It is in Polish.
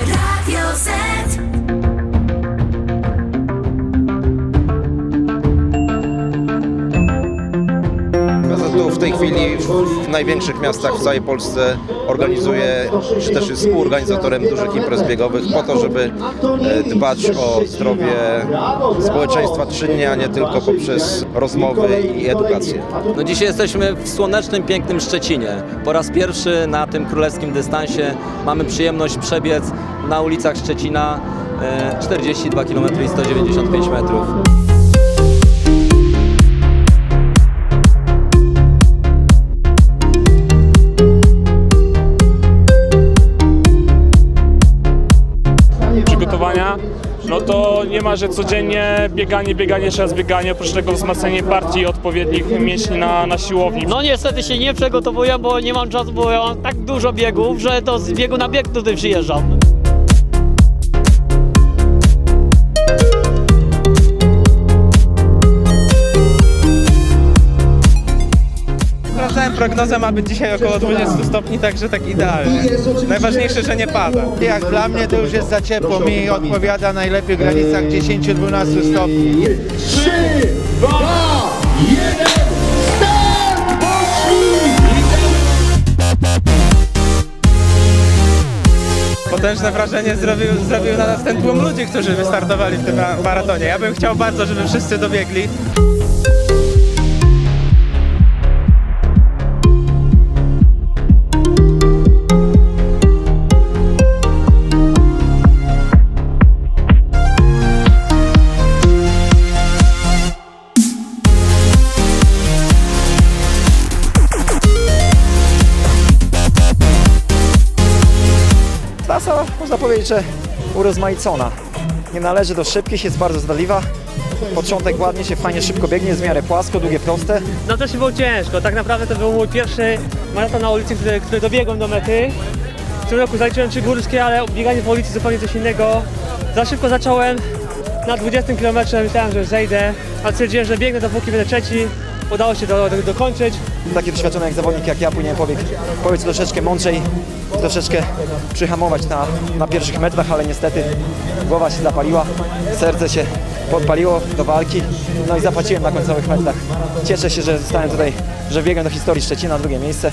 Radio Z. tej chwili w największych miastach w całej Polsce organizuje, czy też jest współorganizatorem dużych imprez biegowych po to, żeby e, dbać o zdrowie społeczeństwa czynnie, a nie tylko poprzez rozmowy i edukację. No dzisiaj jesteśmy w słonecznym, pięknym Szczecinie. Po raz pierwszy na tym królewskim dystansie mamy przyjemność przebiec na ulicach Szczecina e, 42 km i 195 metrów. Przygotowania, no to nie ma, że codziennie bieganie, bieganie, jeszcze raz bieganie, oprócz tego wzmacnianie partii odpowiednich mięśni na, na siłowni. No niestety się nie przygotowuję, bo nie mam czasu, bo ja mam tak dużo biegów, że to z biegu na bieg tutaj przyjeżdżam. Prognozę, ma być dzisiaj około 20 stopni, także tak idealnie. Najważniejsze, że nie pada. Jak dla mnie to już jest za ciepło. Mi odpowiada najlepiej w granicach 10-12 stopni. Potężne wrażenie zrobił, zrobił na nas ten tłum ludzi, którzy wystartowali w tym ma- maratonie. Ja bym chciał bardzo, żeby wszyscy dobiegli. Trasa, można powiedzieć, że urozmaicona. Nie należy do szybkich, jest bardzo zdradliwa. Początek ładnie się fajnie szybko biegnie, jest w miarę płasko, długie, proste. No też było ciężko, tak naprawdę to był mój pierwszy maraton na ulicy, który, który dobiegłem do mety. W tym roku zaliczyłem trzy górskie, ale bieganie po ulicy zupełnie coś innego. Za szybko zacząłem, na 20 km myślałem, że zejdę, ale stwierdziłem, że biegnę dopóki będę trzeci. Udało się do, do, dokończyć. Taki doświadczony jak zawodnik jak ja powinien pobieg, powiedz troszeczkę mądrzej, troszeczkę przyhamować na, na pierwszych metrach, ale niestety głowa się zapaliła, serce się podpaliło do walki, no i zapłaciłem na końcowych metrach. Cieszę się, że zostałem tutaj, że biegłem do historii Szczecina, drugie miejsce.